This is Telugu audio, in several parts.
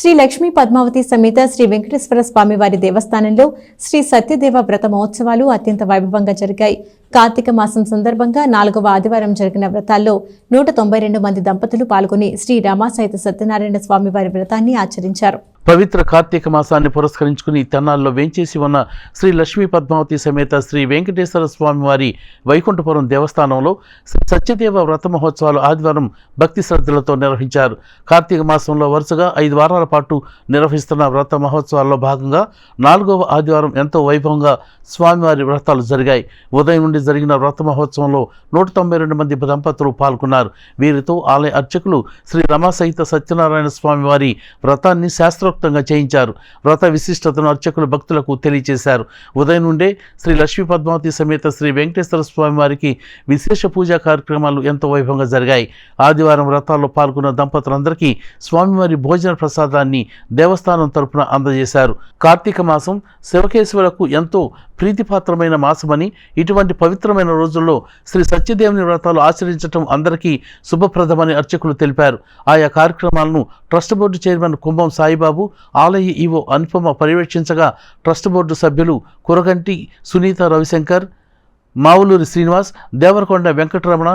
శ్రీ లక్ష్మీ పద్మావతి సమేత శ్రీ వెంకటేశ్వర స్వామి వారి దేవస్థానంలో శ్రీ సత్యదేవ వ్రత మహోత్సవాలు అత్యంత వైభవంగా జరిగాయి. కార్తీక మాసం సందర్భంగా నాలుగవ ఆదివారం జరిగిన వ్రతాల్లో నూట తొంభై రెండు మంది దంపతులు పాల్గొని శ్రీ రామాసహిత సత్యనారాయణ స్వామి వారి వ్రతాన్ని ఆచరించారు. పవిత్ర కార్తీక మాసాన్ని పురస్కరించుకుని తెన్నాల్లో వేంచేసి ఉన్న శ్రీ లక్ష్మీ పద్మావతి సమేత శ్రీ వెంకటేశ్వర స్వామి వారి వైకుంఠపురం దేవస్థానంలో శ్రీ సత్యదేవ వ్రత మహోత్సవాలు ఆదివారం భక్తి శ్రద్ధలతో నిర్వహించారు. కార్తీక మాసంలో వరుసగా ఐదు వారాల పాటు నిర్వహిస్తున్న వ్రత మహోత్సవాల్లో భాగంగా నాలుగవ ఆదివారం ఎంతో వైభవంగా స్వామివారి వ్రతాలు జరిగాయి. ఉదయం నుండి జరిగిన వ్రత మహోత్సవంలో నూట తొంభై రెండు మంది దంపతులు పాల్గొన్నారు. వీరితో ఆలయ అర్చకులు శ్రీ రమాసహిత సత్యనారాయణ స్వామి వారి వ్రతాన్ని శాస్త్రోక్తంగా చేయించారు. వ్రత విశిష్టతను అర్చకులు భక్తులకు తెలియజేశారు ఉదయం నుండే శ్రీ లక్ష్మీ పద్మావతి సమేత శ్రీ వెంకటేశ్వర స్వామి వారికి విశేష పూజా కార్యక్రమాలు ఎంతో వైభవంగా జరిగాయి. ఆదివారం వ్రతాల్లో పాల్గొన్న దంపతులందరికీ స్వామివారి భోజన ప్రసాదాన్ని దేవస్థానం తరపున అందజేశారు. కార్తీక మాసం శివకేశవులకు ఎంతో ప్రీతిపాత్రమైన మాసమని ఇటువంటి పవిత్రమైన రోజుల్లో శ్రీ సత్యదేవుని వ్రతాలు ఆచరించడం అందరికీ శుభప్రదమని అర్చకులు తెలిపారు. ఆయా కార్యక్రమాలను trust board chairman Kumbham Saibabu ఆలయ ఈవో అనుపమ పర్యవేక్షించగా ట్రస్ట్ బోర్డు సభ్యులు Kuraganti Sunitha Ravishankar Mavuluri Srinivas Devarakonda Venkataramana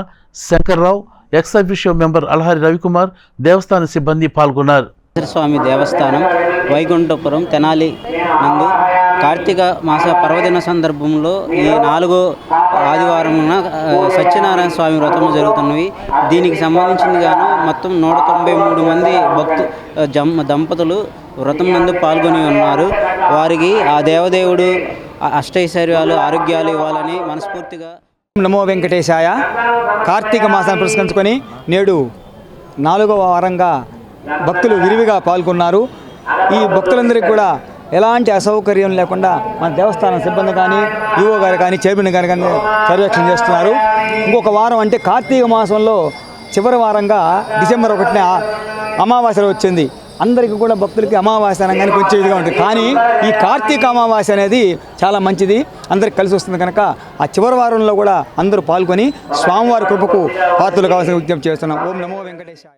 Shankarrao ex officio member Alhari Ravikumar దేవస్థాన సిబ్బంది పాల్గొన్నారు. స్వామి దేవస్థానం వైకుంఠపురం తెనాలి నందు కార్తీక మాస పర్వదిన సందర్భంలో ఈ నాలుగో ఆదివారమున సత్యనారాయణ స్వామి వ్రతము జరుగుతున్నవి. దీనికి సంబంధించింది గాను మొత్తం నూట తొంభై మూడు మంది భక్తు జం దంపతులు వ్రతం నందు పాల్గొని ఉన్నారు. వారికి ఆ దేవదేవుడు అష్టైశ్వర్యాలు ఆరోగ్యాలు ఇవ్వాలని మనస్ఫూర్తిగా నమో వెంకటేశాయ. కార్తీక మాసాన్ని పురస్కరించుకొని నేడు నాలుగవ వారంగా భక్తులు విరివిగా పాల్గొన్నారు. ఈ భక్తులందరికీ కూడా ఎలాంటి అసౌకర్యం లేకుండా మన దేవస్థానం సిబ్బంది కానీ ఈవో గారు కానీ చైర్మన్ గారు కానీ పర్యవేక్షణ చేస్తున్నారు. ఇంకొక వారం అంటే కార్తీక మాసంలో చివరి వారంగా డిసెంబర్ ఒకటిన అమావాస్య వచ్చింది. అందరికీ కూడా భక్తులకి అమావాస్య అనగానే కొంచెం ఇదిగా ఉంటుంది. కానీ ఈ కార్తీక అమావాస్య అనేది చాలా మంచిది. అందరికి కలిసి వస్తుంది కనుక ఆ చివరి వారంలో కూడా అందరూ పాల్గొని స్వామివారి కృపకు పాత్రలు కావాల్సిన విజ్ఞప్తి చేస్తున్నాం. ఓం నమో వెంకటేశాయ.